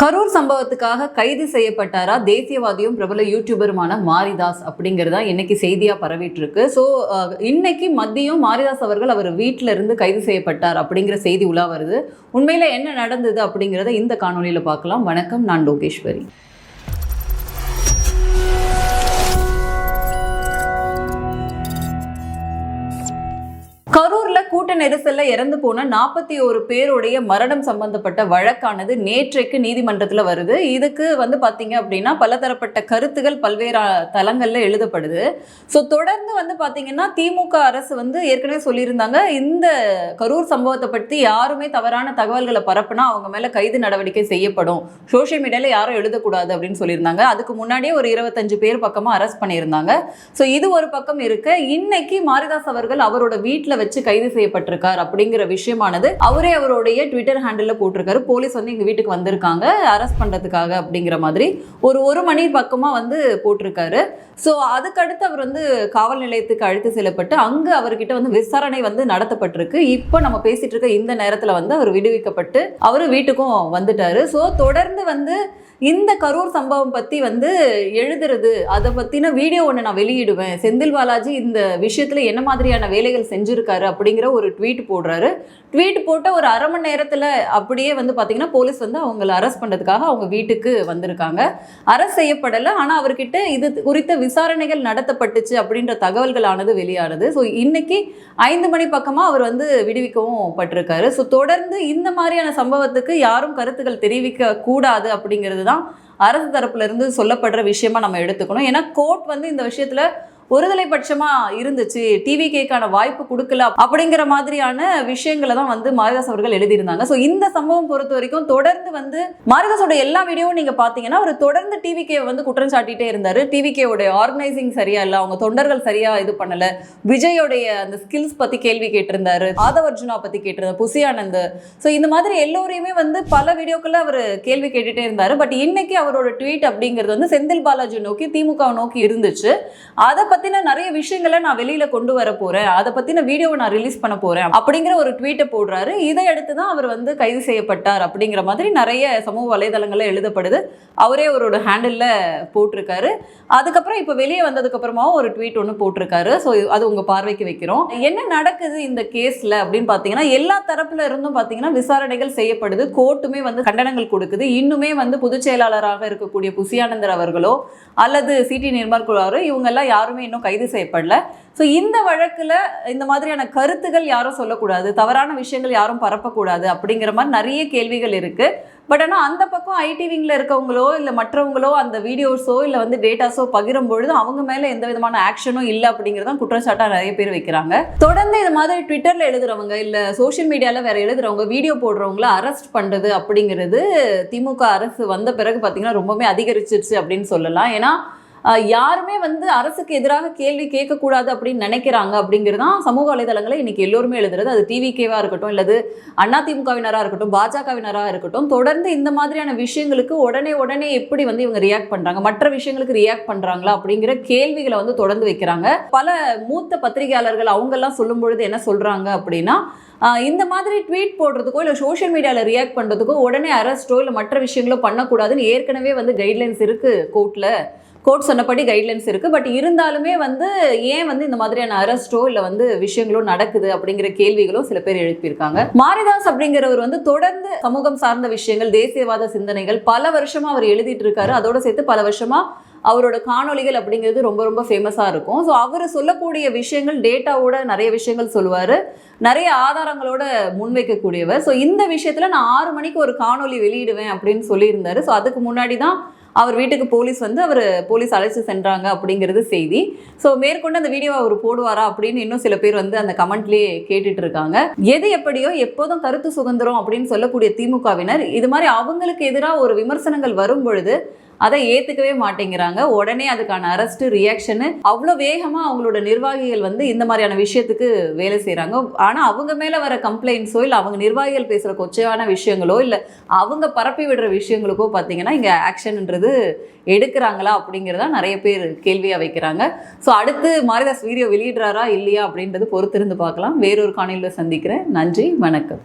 கரூர் சம்பவத்துக்காக கைது செய்யப்பட்டாரா? தேசியவாதியும் பிரபல யூடியூபருமான மாரிதாஸ் அப்படிங்கிறதா இன்னைக்கு செய்தியா பரவிட்டு இருக்கு ஸோ இன்னைக்கு மதியம் மாரிதாஸ் அவர்கள் அவர் வீட்டில இருந்து கைது செய்யப்பட்டார் அப்படிங்கிற செய்தி உலா வருது. உண்மையில என்ன நடந்தது அப்படிங்கிறத இந்த காணொலியில பார்க்கலாம். வணக்கம் நான் லோகேஸ்வரி. நெரிசல்ல இறந்து போன நாற்பத்தி ஒரு பேருடைய மரணம் சம்பந்தப்பட்ட வழக்கானது நேற்றைக்கு நீதிமன்றத்தில் வருது. இதுக்கு வந்து பார்த்தீங்க அப்படின்னா பலதரப்பட்ட கருத்துகள் பல்வேறு தளங்களில் எழுதப்படுது. ஸோ தொடர்ந்து வந்து பார்த்தீங்கன்னா திமுக அரசு வந்து ஏற்கனவே சொல்லியிருந்தாங்க இந்த கரூர் சம்பவத்தை பற்றி யாருமே தவறான தகவல்களை பரப்புனா அவங்க மேலே கைது நடவடிக்கை செய்யப்படும். சோஷியல் மீடியாவில் யாரும் எழுதக்கூடாது அப்படின்னு சொல்லியிருந்தாங்க. அதுக்கு முன்னாடியே ஒரு இருபத்தஞ்சு பேர் பக்கமாக அரெஸ்ட் பண்ணியிருந்தாங்க. ஸோ இது ஒரு பக்கம் இருக்க. இன்னைக்கு மாரிதாஸ் அவர்கள் அவரோட வீட்டில் வச்சு கைது செய்யப்பட்டிருக்கார் அப்படிங்கிற விஷயமானது அவரே அவருடைய ட்விட்டர் ஹேண்டில் போட்டிருக்காரு. போலீஸ் வந்து எங்கள் வீட்டுக்கு வந்திருக்காங்க. அரெஸ்ட் பண்ணுறதுக்காக அப்படிங்கிற மாதிரி ஒரு ஒரு மணி பக்கமாக வந்து போட்டிருக்காரு. ஸோ அதுக்கடுத்து அவர் வந்து காவல் நிலையத்துக்கு அழைத்து செல்லப்பட்டு அங்கு அவர்கிட்ட வந்து விசாரணை வந்து நடத்தப்பட்டிருக்கு. இப்போ நம்ம பேசிட்டு இருக்க இந்த நேரத்தில் வந்து அவர் விடுவிக்கப்பட்டு அவர் வீட்டுக்கும் வந்துட்டாரு. ஸோ தொடர்ந்து வந்து இந்த கரூர் சம்பவம் பற்றி வந்து எழுதுறது அதை பற்றின வீடியோ ஒன்று நான் வெளியிடுவேன். செந்தில் பாலாஜி இந்த விஷயத்தில் என்ன மாதிரியான வேலைகள் செஞ்சுருக்காரு அப்படிங்கிற ஒரு ட்வீட் போடுறாரு. ட்வீட் போட்ட ஒரு அரை மணி நேரத்தில் அப்படியே வந்து பார்த்தீங்கன்னா போலீஸ் வந்து அவங்கள அரெஸ்ட் பண்ணுறதுக்காக அவங்க வீட்டுக்கு வந்திருக்காங்க. அரெஸ்ட் செய்யப்படலை ஆனால் அவர்கிட்ட இது குறித்த விசாரணைகள் நடத்தப்பட்டுச்சு அப்படின்ற தகவல்களானது வெளியானது. ஸோ இன்னைக்கு ஐந்து மணி பக்கமாக அவர் வந்து விடுவிக்கவும் பட்டிருக்காரு. ஸோ தொடர்ந்து இந்த மாதிரியான சம்பவத்துக்கு யாரும் கருத்துக்கள் தெரிவிக்க கூடாது அப்படிங்கிறது தான் அரசு தரப்புலேருந்து சொல்லப்படுற விஷயமா நம்ம எடுத்துக்கணும். ஏன்னா கோர்ட் வந்து இந்த விஷயத்தில் ஒருதலை பட்சமா இருந்துச்சு டிவி கேக்கான வாய்ப்பு கொடுக்கல அப்படிங்கிற மாதிரியான விஷயங்களை தான் வந்து மாரிதாஸ் அவர்கள் எழுதியிருந்தாங்க. ஸோ இந்த சம்பவம் பொறுத்த வரைக்கும் தொடர்ந்து வந்து மாரிதாஸோட எல்லா வீடியோவும் நீங்க பாத்தீங்கன்னா அவர் தொடர்ந்து டிவி கே வந்து குற்றம் சாட்டிட்டே இருந்தாரு. டிவி கேவுடைய ஆர்கனைசிங் சரியா இல்லை அவங்க தொண்டர்கள் சரியா இது பண்ணல. விஜயோடைய அந்த ஸ்கில்ஸ் பத்தி கேள்வி கேட்டிருந்தாரு. ஆதவர்ஜுனா பத்தி கேட்டிருந்தார். புசியானந்த் ஸோ இந்த மாதிரி எல்லோரையுமே வந்து பல வீடியோக்குள்ள அவர் கேள்வி கேட்டுட்டே இருந்தாரு. பட் இன்னைக்கு அவரோட ட்வீட் அப்படிங்கிறது வந்து செந்தில் பாலாஜி நோக்கி திமுக நோக்கி இருந்துச்சு. அதை பத்தின நிறைய விஷயங்களை நான் வெளியில கொண்டு வர போறேன். அதை பத்தின வீடியோவை நான் ரிலீஸ் பண்ண போறேன். அப்படிங்கிற ஒரு ட்வீட்டை போடுறாரு. இதை அடுத்து தான் அவர் வந்து கைது செய்யப்பட்டார் அப்படிங்கிற மாதிரி நிறைய சமூக வலைதளங்கள்ல எழுதப்படுது. அவரே அவரோட ஹேண்டில் போட்டிருக்காரு. அதுக்கப்புறம் இப்போ வெளியே வந்ததுக்கு அப்புறமாவும் ஒரு ட்வீட் ஒன்று போட்டிருக்காரு. ஸோ அது உங்க பார்வைக்கு வைக்கிறோம். என்ன நடக்குது இந்த கேஸ்ல அப்படின்னு பார்த்தீங்கன்னா எல்லா தரப்புல இருந்தும் பார்த்தீங்கன்னா விசாரணைகள் செய்யப்படுது. கோர்ட்டுமே வந்து கண்டனங்கள் கொடுக்குது. இன்னுமே வந்து பொதுச் செயலாளராக இருக்கக்கூடிய புசியானந்தர் அவர்களோ அல்லது சிடி நிர்மல் குழாரோ இவங்கெல்லாம் யாருமே இன்னும் கைது செய்யப்படல. ஸோ இந்த வழக்கில் இந்த மாதிரியான கருத்துகள் யாரும் சொல்லக்கூடாது தவறான விஷயங்கள் யாரும் பரப்பக்கூடாது அப்படிங்கிற மாதிரி நிறைய கேள்விகள் இருக்கு. பட் ஆனால் அந்த பக்கம் ஐடி விங்கில் இருக்கவங்களோ இல்லை மற்றவங்களோ அந்த வீடியோஸோ இல்லை வந்து டேட்டாஸோ பகிரும் பொழுது அவங்க மேலே எந்த விதமான ஆக்ஷனும் இல்லை அப்படிங்கிறதான் குற்றச்சாட்டாக நிறைய பேர் வைக்கிறாங்க. தொடர்ந்து இது மாதிரி ட்விட்டரில் எழுதுறவங்க இல்லை சோஷியல் மீடியாவில் வேற எழுதுறவங்க வீடியோ போடுறவங்கள அரெஸ்ட் பண்ணுறது அப்படிங்கிறது திமுக அரசு வந்த பிறகு பார்த்தீங்கன்னா ரொம்பவே அதிகரிச்சிருச்சு அப்படின்னு சொல்லலாம். ஏன்னா யாருமே வந்து அரசுக்கு எதிராக கேள்வி கேட்கக்கூடாது அப்படின்னு நினைக்கிறாங்க அப்படிங்கிறது தான் சமூக வலைதளங்களை இன்னைக்கு எல்லோருமே எழுதுறது. அது டிவிகேவாக இருக்கட்டும் இல்லது அதிமுகவினராக இருக்கட்டும் பாஜகவினராக இருக்கட்டும் தொடர்ந்து இந்த மாதிரியான விஷயங்களுக்கு உடனே உடனே எப்படி வந்து இவங்க ரியாக்ட் பண்ணுறாங்க மற்ற விஷயங்களுக்கு ரியாக்ட் பண்ணுறாங்களா அப்படிங்கிற கேள்விகளை வந்து தொடர்ந்து வைக்கிறாங்க. பல மூத்த பத்திரிகையாளர்கள் அவங்கெல்லாம் சொல்லும் பொழுது என்ன சொல்கிறாங்க அப்படின்னா இந்த மாதிரி ட்வீட் போடுறதுக்கோ இல்லை சோஷியல் மீடியாவில் ரியாக்ட் பண்ணுறதுக்கோ உடனே அரெஸ்ட்டோ இல்லை மற்ற விஷயங்களோ பண்ணக்கூடாதுன்னு ஏற்கனவே வந்து கைட்லைன்ஸ் இருக்குது கோர்ட்டில் கோர்ட் சொன்னபடி கைட்லைன்ஸ் இருக்குது பட் இருந்தாலுமே வந்து ஏன் வந்து இந்த மாதிரியான அரெஸ்ட்டோ இல்லை வந்து விஷயங்களோ நடக்குது அப்படிங்கிற கேள்விகளும் சில பேர் எழுப்பியிருக்காங்க. மாரிதாஸ் அப்படிங்கிறவர் வந்து தொடர்ந்து சமூகம் சார்ந்த விஷயங்கள் தேசியவாத சிந்தனைகள் பல வருஷமாக அவர் எழுதிட்டு இருக்காரு. அதோடு சேர்த்து பல வருஷமாக அவரோட காணொளிகள் அப்படிங்கிறது ரொம்ப ரொம்ப ஃபேமஸாக இருக்கும். ஸோ அவர் சொல்லக்கூடிய விஷயங்கள் டேட்டாவோட நிறைய விஷயங்கள் சொல்லுவார். நிறைய ஆதாரங்களோட முன்வைக்கக்கூடியவர். ஸோ இந்த விஷயத்தில் நான் ஆறு மணிக்கு ஒரு காணொளி வெளியிடுவேன் அப்படின்னு சொல்லியிருந்தாரு. ஸோ அதுக்கு முன்னாடி தான் அவர் வீட்டுக்கு போலீஸ் வந்து அவர் போலீஸ் அழைச்சி சென்றாங்க அப்படிங்கிறது செய்தி. ஸோ மேற்கொண்டு அந்த வீடியோ அவர் போடுவாரா அப்படின்னு இன்னும் சில பேர் வந்து அந்த கமெண்ட்லேயே கேட்டுட்டு இருக்காங்க எது எப்படியோ எப்போதும் கருத்து சுதந்திரம் அப்படின்னு சொல்லக்கூடிய திமுகவினர் இது மாதிரி அவங்களுக்கு எதிராக ஒரு விமர்சனங்கள் வரும் பொழுது அதை ஏற்றுக்கவே மாட்டேங்கிறாங்க. உடனே அதுக்கான அரெஸ்ட் ரியாக்ஷனு அவ்வளோ வேகமாக அவங்களோட நிர்வாகிகள் வந்து இந்த மாதிரியான விஷயத்துக்கு வேலை செய்கிறாங்க ஆனால் அவங்க மேலே வர கம்ப்ளைண்ட்ஸோ இல்லை அவங்க நிர்வாகிகள் பேசுகிற கொச்சையான விஷயங்களோ இல்லை அவங்க பரப்பி விடுற விஷயங்களுக்கோ பார்த்தீங்கன்னா இங்கே ஆக்ஷன்ன்றது எடுக்கிறாங்களா அப்படிங்கிறதா நிறைய பேர் கேள்வியாக வைக்கிறாங்க. ஸோ அடுத்து மாரிதாஸ் வீடியோ வெளியிடுறாரா இல்லையா அப்படின்றது பொறுத்திருந்து பார்க்கலாம். வேறொரு காணொலியில் சந்திக்கிறேன். நன்றி வணக்கம்.